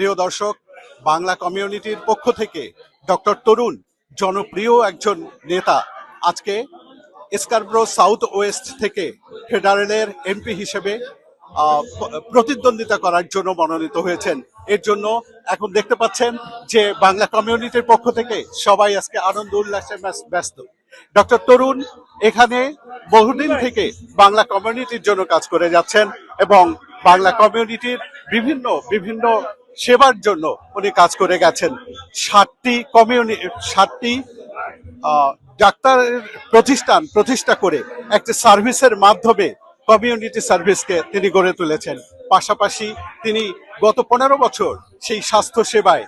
প্রিয় দর্শক, বাংলা কমিউনিটির পক্ষ থেকে ডক্টর তরুণ, জনপ্রিয় একজন নেতা, আজকে স্কারব্রো সাউথ ওয়েস্ট থেকে ফেডারেলের এমপি হিসেবে প্রতিদ্বন্দ্বিতা করার জন্য মনোনীত হয়েছেন। এর জন্য এখন দেখতে পাচ্ছেন যে বাংলা কমিউনিটির পক্ষ থেকে সবাই আজকে আনন্দ উল্লাসে ব্যস্ত। ডক্টর তরুণ এখানে বহুদিন থেকে বাংলা কমিউনিটির জন্য কাজ করে যাচ্ছেন এবং বাংলা কমিউনিটির বিভিন্ন বিভিন্ন সেবার জন্য উনি কাজ করে গেছেন। ষাটটি কমিউনি ষাটটি ডাক্তারের প্রতিষ্ঠান প্রতিষ্ঠা করে একটি সার্ভিসের মাধ্যমে কমিউনিটি সার্ভিসকে তিনি গড়ে তুলেছেন। পাশাপাশি তিনি গত পনেরো বছর সেই স্বাস্থ্য সেবায়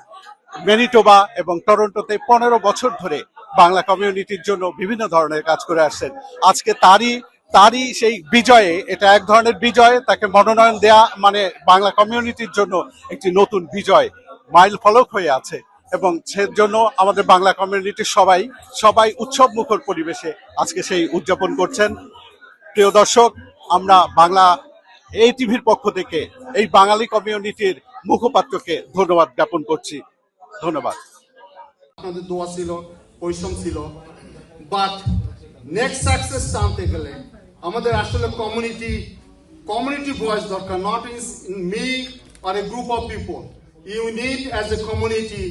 ম্যানিটোবা এবং টরন্টোতে পনেরো বছর ধরে বাংলা কমিউনিটির জন্য বিভিন্ন ধরনের কাজ করে আসছেন। আজকে তারই তারই সেই বিজয়ে, এটা এক ধরনের বিজয়, তাকে মনোনয়ন দেয়া মানে বাংলা কমিউনিটির জন্য একটি নতুন বিজয় মাইল ফলক হয়ে আছে এবং সেজন্য আমাদের বাংলা কমিউনিটির সবাই সবাই উৎসব মুখর পরিবেশে আজকে সেই উদযাপন করছেন। প্রিয় দর্শক, আমরা বাংলা এই টিভির পক্ষ থেকে এই বাঙালি কমিউনিটির মুখপাত্রকে ধন্যবাদ জ্ঞাপন করছি। ধন্যবাদ। আপনাদের দোয়া ছিল, পরিশ্রম ছিল বাট নেক্সট সাকসেস টানতে গেলে আমাদের আসলে কমিউনিটি কমিউনিটি ভয়েস দরকার not in me R a group of people you need as a community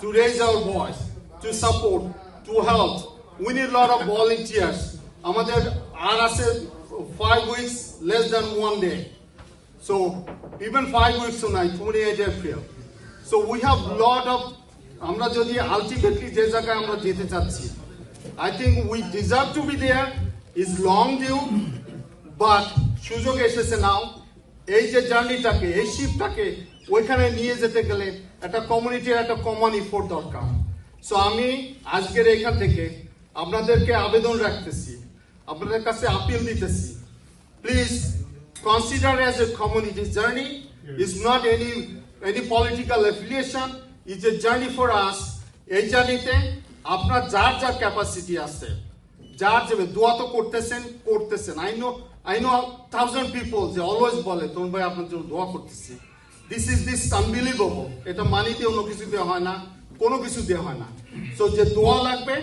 to raise our voice to support to help we need lot of volunteers আমাদের আর আছে five weeks less than one day so even five five weeks tonight, 28 April. So we have lot of আমরা যদি ultimately যে জায়গায় আমরা যেতে চাচ্ছি I think we deserve to be there is long due but সুযোগ এসেছে নাও এই যে জার্নিটাকে এই শিপটাকে ওইখানে নিয়ে যেতে গেলে একটা কমিউনিটির একটা কমন ইফোর্ট দরকার সো আমি আজকের এখান থেকে আপনাদেরকে আবেদন রাখতেছি, আপনাদের কাছে আপিল দিতেছি please consider as a community journey. It's not any any political affiliation. It's a journey for us. এই জার্নিতে আপনার যার যার ক্যাপাসিটি আছে যার যাবে দোয়া তো করতেছেন করতেছেন। I know I know thousand people যে অলওয়েজ বলে তরুণ ভাই আপনার জন্য দোয়া করতেছি। দিস ইজ দিস আনবিলিভেবল এটা মানিতে অন্য কিছু দেওয়া হয় না, কোনো কিছু দেওয়া হয় না। সো যে দোয়া লাগবে,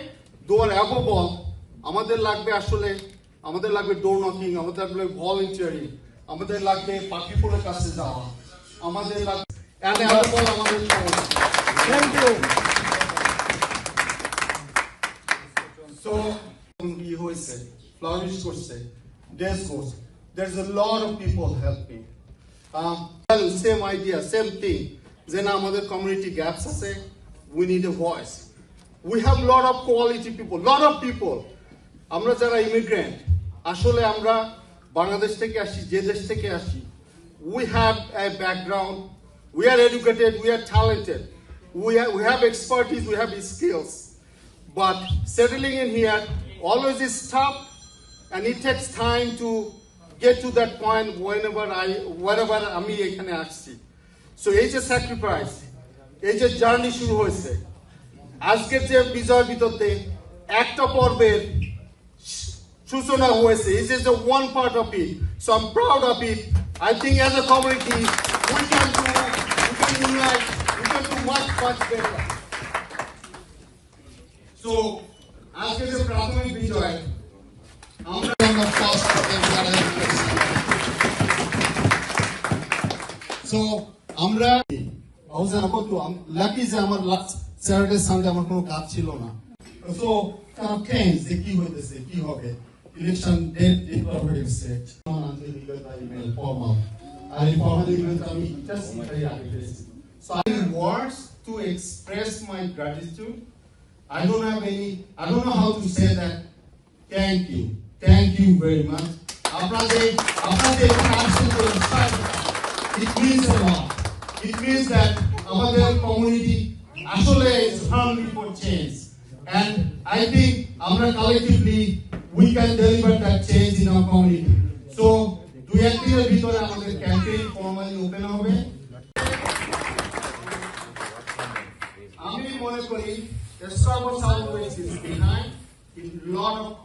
দোয়ার অ্যাবল আমাদের লাগবে আসলে, আমাদের লাগবে ডোর নকিং আমাদের লাগবে ভলেন্টিয়ারিং আমাদের লাগবে পাখিপুরের কাছে যাওয়া, আমাদের লাগবে আমাদের thank you ই হয়েছে ফ্লারিশ করছে ডেস করছে there's a lot of people helping um, well, same idea same thing যে না আমাদের কমিউনিটি গ্যাপস আছে we need a voice we have lot of quality people lot of people আমরা যারা ইমিগ্রেন্ট আসলে আমরা বাংলাদেশ থেকে আসি যে দেশ থেকে আসি we have a background we are educated we are talented we have, we have expertise we have skills but settling in here always is tough and it takes time to get to that point whenever I wherever আমি এখানে আসছি so এই যে sacrifice এই যে journey শুরু হয়েছে আজকের যে বিজয় বিতর্কে একটা পর্বের সূচনা হয়েছে This is the one part of it. So I'm proud of it. I think as a community, we can do, we can unite, we can do much, much better. So, আজকে যে প্রাথমিক বিজয় আমরা আমরা first step যারা করেছি। So, আমরা হাউসে আমার তো লাকি যে আমার স্যাটারডে সানডে আমার কোনো কাজ ছিল না সো তারা কেন যে কি হইতেছে কি হবে ইলেকশন ডেট ডিক্লেয়ার হয়ে গেছে আনতে দিবে তাই ইমেল ফর্মাল আর এই ফর্মাল ইমেল আমি জাস্ট এটাই আগে পেয়েছি So I need words to express my gratitude. I don't have any, I don't know how to say that. Thank you. Thank you very much. It means a lot. It means that our community actually is hungry for change. And I think Amra collectively we can deliver that change in our community. So do দুই একদিনের ভিতরে আমাদের campaign formally open হবে আমি মনে করি there's so much is behind, a lot of